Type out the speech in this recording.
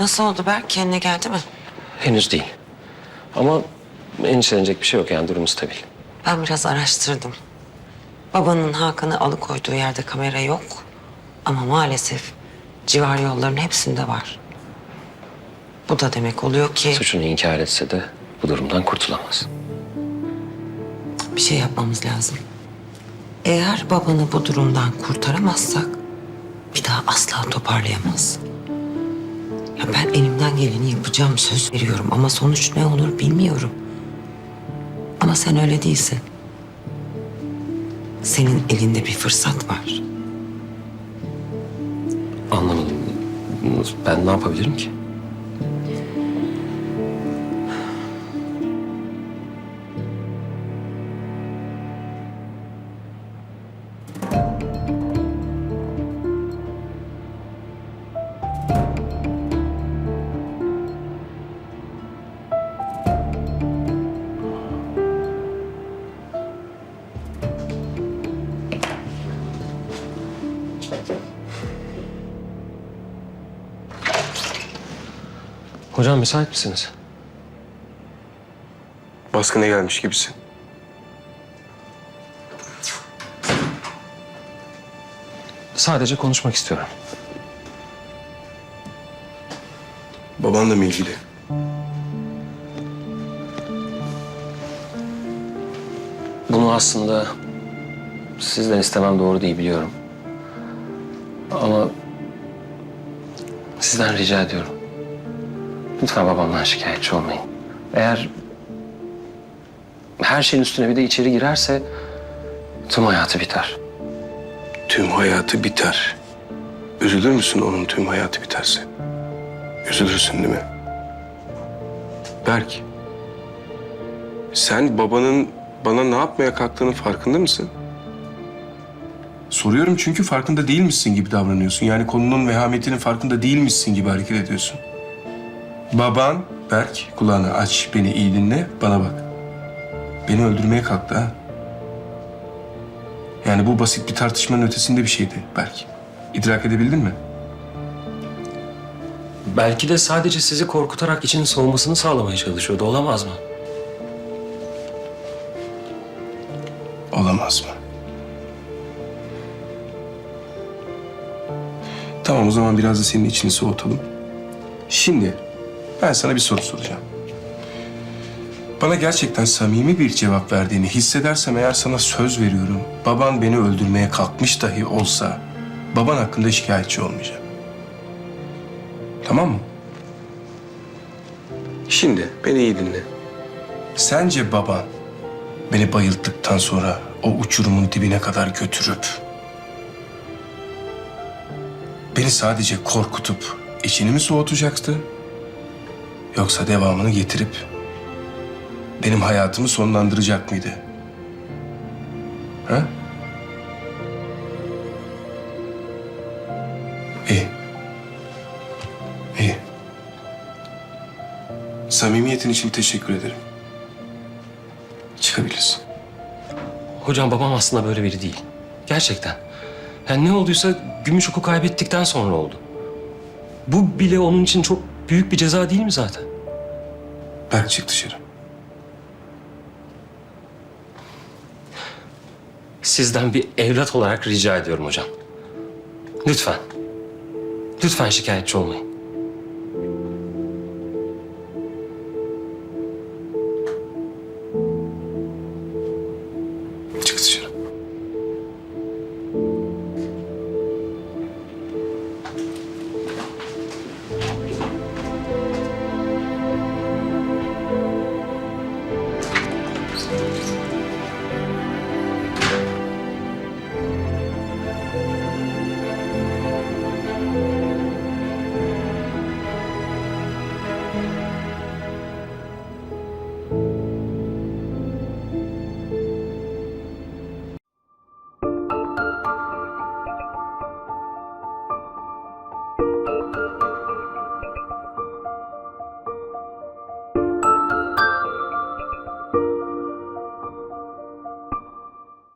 Nasıl oldu Berk? Kendine geldi mi? Henüz değil. Ama endişelenecek bir şey yok yani durumu stabil. Ben biraz araştırdım. Babanın Hakan'ı alıkoyduğu yerde kamera yok. Ama maalesef civar yolların hepsinde var. Bu da demek oluyor ki Suçunu inkar etse de bu durumdan kurtulamaz. bir şey yapmamız lazım. Eğer babanı bu durumdan kurtaramazsak bir daha asla toparlayamaz. Ya ben elimden geleni yapacağım söz veriyorum ama sonuç ne olur bilmiyorum. Ama sen öyle değilsin. Senin elinde bir fırsat var. Anlamadım. Ben ne yapabilirim ki? Hocam müsait misiniz? Baskına gelmiş gibisin. Sadece konuşmak istiyorum. Babanla mı ilgili? Bunu aslında sizden istemem doğru değil biliyorum. Ama sizden rica ediyorum. Lütfen babamdan şikayetçi olmayın. Eğer her şeyin üstüne bir de içeri girerse tüm hayatı biter. Tüm hayatı biter. Üzülür müsün onun tüm hayatı biterse? Üzülürsün değil mi? Berk. Sen babanın bana ne yapmaya kalktığının farkında mısın? Soruyorum çünkü farkında değilmişsin gibi davranıyorsun. Yani konunun vehametinin farkında değilmişsin gibi hareket ediyorsun. Baban, Berk, kulağını aç, beni iyi dinle, bana bak. Beni öldürmeye kalktı ha. Yani bu basit bir tartışmanın ötesinde bir şeydi Berk. İdrak edebildin mi? Belki de sadece sizi korkutarak içinin soğumasını sağlamaya çalışıyordu. Olamaz mı? Olamaz mı? Tamam o zaman biraz da senin içini soğutalım. Şimdi ben sana bir soru soracağım. Bana gerçekten samimi bir cevap verdiğini hissedersem eğer sana söz veriyorum. Baban beni öldürmeye kalkmış dahi olsa baban hakkında şikayetçi olmayacağım. Tamam mı? Şimdi beni iyi dinle. Sence baban beni bayılttıktan sonra o uçurumun dibine kadar götürüp beni sadece korkutup içini mi soğutacaktı? Yoksa devamını getirip benim hayatımı sonlandıracak mıydı? Ha? İyi. İyi. Samimiyetin için teşekkür ederim. Çıkabilirsin. Hocam babam aslında böyle biri değil. Gerçekten. Yani ne olduysa gümüş oku kaybettikten sonra oldu. Bu bile onun için çok büyük bir ceza değil mi zaten? Berk çık dışarı. Sizden bir evlat olarak rica ediyorum hocam. Lütfen. Lütfen şikayetçi olmayın.